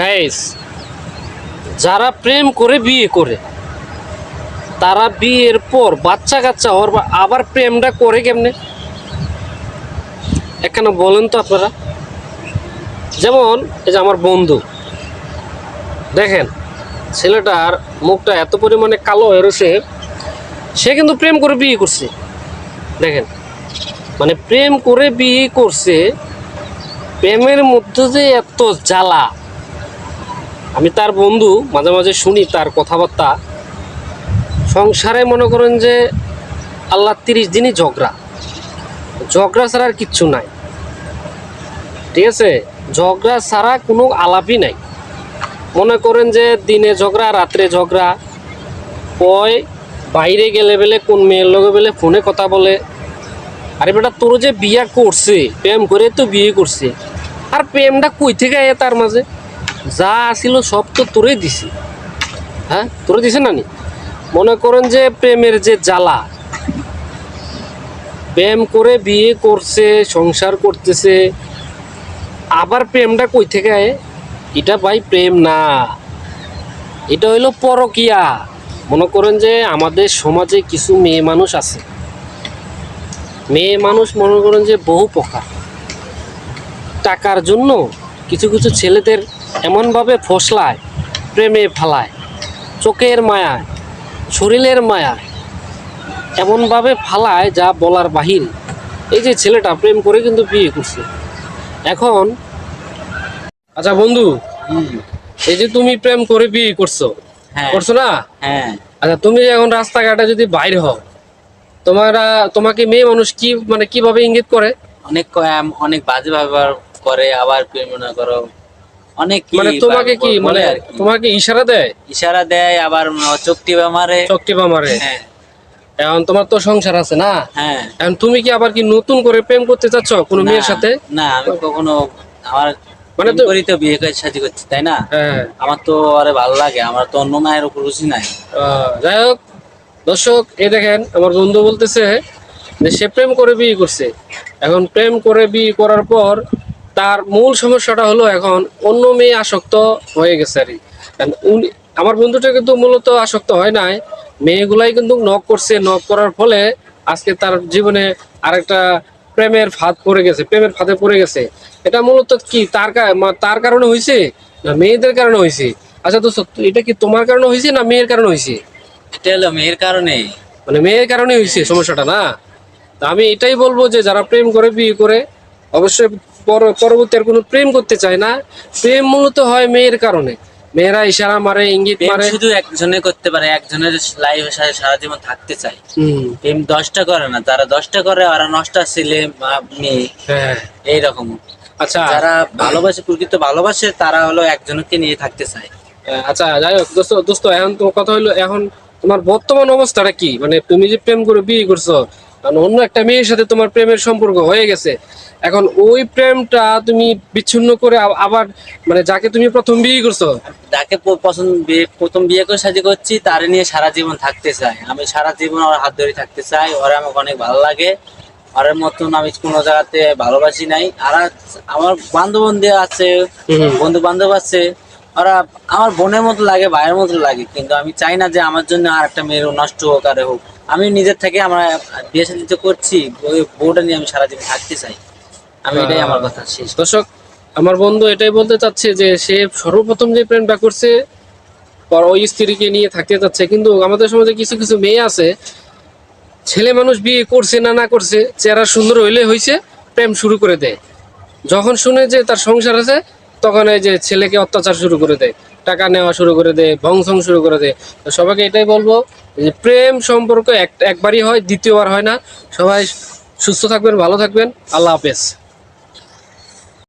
Guys যারা প্রেম করে বিয়ে করে, তারা বিয়ের পর বাচ্চা কাচ্চা হওয়ার আবার প্রেমটা করে কেমনে? এখানে বলেন তো আপনারা। যেমন, এই যে আমার বন্ধু, দেখেন, ছেলেটার মুখটা এত পরিমাণে কালো হয়ে রয়েছে, সে কিন্তু প্রেম করে বিয়ে করছে। দেখেন মানে প্রেম করে বিয়ে করছে, প্রেমের মধ্যে যে এত জ্বালা আমি তার বন্ধু, মাঝে মাঝে শুনি তার কথাবার্তা। সংসারে মনে করেন যে আল্লাহ তিরিশ দিনই ঝগড়া। ঝগড়া ছাড়া আর কিচ্ছু নাই। ঠিক আছে? ঝগড়া ছাড়া কোনো আলাপই নাই। মনে করেন যে দিনে ঝগড়া, রাত্রে ঝগড়া। কয় বাইরে গেলে বেলে, কোন মেয়ের লগে বেলে ফোনে কথা বলে। আরে বেটা, তোর যে বিয়া করছে, প্রেম করে তো বিয়ে করছে। আর প্রেমটা কই থেকে তার মাঝে? যা আসিল সব তো তোরে দিছি। হ্যাঁ তোরে দিছে না নি? মনে করেন যে প্রেমের যে জ্বালা, প্রেম করে বিয়ে করছে, সংসার করতেছে, আবার প্রেমটা কই থেকে এটা ভাই প্রেম না। এটা হইল পরকিয়া। মনে করেন যে আমাদের সমাজে কিছু মেয়ে মানুষ আছে। মেয়ে মানুষ মনে করেন যে বহু প্রকার। টাকার জন্য কিছু কিছু ছেলেদের এমনভাবে ফসলায় প্রেমে ফালায় চোখের মায়ায় শরীরের মায়ায়। এমনভাবে ফালায় যা বলার বাহির। এই যে ছেলেটা প্রেম করে কিন্তু বিয়ে করছে। এখন আচ্ছা বন্ধু এই যে তুমি প্রেম করে বিয়ে করছ হ্যাঁ। করছ না? হ্যাঁ। আচ্ছা তুমি এখন রাস্তাঘাটে যদি বাইরে হও তোমারা তোমাকে মেয়ে মানুষ কি মানে কীভাবে ইঙ্গিত করে? অনেক অনেক বাজে ব্যবহার করে আবার প্রেম মনে করো। অনেক মানে তোমাকে কি মানে তোমাকে ইশারা দেয়? ইশারা দেয় আবার চোখটি মারে। চকটি বা মারে। হ্যাঁ। এখন তোমার তো সংসার আছে না? হ্যাঁ। এখন তুমি কি আবার কি নতুন করে প্রেম করতে চাচ্ছ কোনো মেয়ের সাথে? না আমি কখনো আমার মানে তো- করি তো বিয়ে করে সাজি করছি তাই না? হ্যাঁ। আমার তো আরে ভালো লাগে আমার তো অন্য মায়ের উপর রুচি নাই। যাই হোক দর্শক এই দেখেন আমার বন্ধু বলতেছে যে সে প্রেম করে বিয়ে করছে। এখন প্রেম করে বিয়ে করার পর তার মূল সমস্যাটা হলো এখন অন্য মেয়ে আসক্ত হয়ে গেছে আর উনি- আমার বন্ধুটা কিন্তু মূলত আসক্ত হয় নাই। মেয়েগুলাই কিন্তু নক করছে নক করার ফলে আজকে তার জীবনে আরেকটা প্রেমের ফাঁদ পড়ে গেছে প্রেমের ফাঁদে পড়ে গেছে। এটা মূলত কি? তার তার কারণে হয়েছে না মেয়েদের কারণে হয়েছে? আচ্ছা দোস্ত এটা কি তোমার কারণে হয়েছে না মেয়ের কারণে হয়েছে? এটা হলো মেয়ের কারণে মানে মেয়ের কারণে হয়েছে সমস্যাটা না? তা আমি এটাই বলব যে যারা প্রেম করে বিয়ে করে অবশ্যই পরবর্তী আর কোনো প্রেম করতে চায় না। প্রেম মূলত হয় মেয়ের কারণে। মেয়েরা ইশারা মারে ইঙ্গিত মারে। শুধু একজনে করতে পারে একজনের লাইফের সাথে সারা জীবন থাকতে চায়। প্রেম দশটা করে না যারা দশটা করে আর নষ্টা ছেলে মেয়ে। হ্যাঁ। এইরকম। আচ্ছা। যারা ভালোবাসে প্রকৃত ভালোবাসে তারা হলো একজনকে নিয়ে থাকতে চায়। আচ্ছা যাই হোক দোস্ত দোস্ত এখন তো কথা হলো এখন তোমার বর্তমান অবস্থাটা কি? মানে তুমি যে প্রেম করে বিয়ে করছ কারণ অন্য একটা মেয়ের সাথে তোমার প্রেমের সম্পর্ক হয়ে গেছে। এখন ওই প্রেমটা তুমি বিচ্ছিন্ন করে আবার মানে যাকে তুমি প্রথম বিয়ে করছ। যাকে পছন্দ বিয়ে প্রথম বিয়ে করে সাজি করছি তারে নিয়ে সারা জীবন থাকতে চাই। আমি সারা জীবন ওর হাত ধরে থাকতে চাই। ওরা আমাকে অনেক ভালো লাগে। ওর মতন আমি কোনো জায়গাতে ভালোবাসি নাই। আর আমার বান্ধব বান্ধব আছে বন্ধু বান্ধব আছে। ওরা আমার বোনের মতো লাগে ভাইয়ের মতো লাগে। কিন্তু আমি চাই না যে আমার জন্য আর একটা মেয়ের নষ্ট হোক আরে হোক। আমি নিজের থেকে আমরা বিয়ে তো করছি, ওই বউটা নিয়ে আমি সারা জীবন থাকতে চাই। আমি এটাই আমার কথা, শেষ। দর্শক, আমার বন্ধু এটাই বলতে চাচ্ছে যে সে সর্বপ্রথম যে প্রেম প্রেমটা করছে ওই স্ত্রীকে নিয়ে থাকতে চাচ্ছে। কিন্তু আমাদের সমাজে কিছু কিছু মেয়ে আছে, ছেলে মানুষ বিয়ে করছে না না করছে, চেহারা সুন্দর হইলে হয়েছে প্রেম শুরু করে দেয়। যখন শুনে যে তার সংসার আছে, তখন এই যে ছেলেকে অত্যাচার শুরু করে দেয়, টাকা নেওয়া শুরু করে দেয় ভংসং শুরু করে দেয়। তো সবাইকে এটাই বলব প্রেম সম্পর্ক এক একবারই হয়, দ্বিতীয়বার হয় না। সবাই সুস্থ থাকবেন, ভালো থাকবেন। আল্লাহ হাফেজ।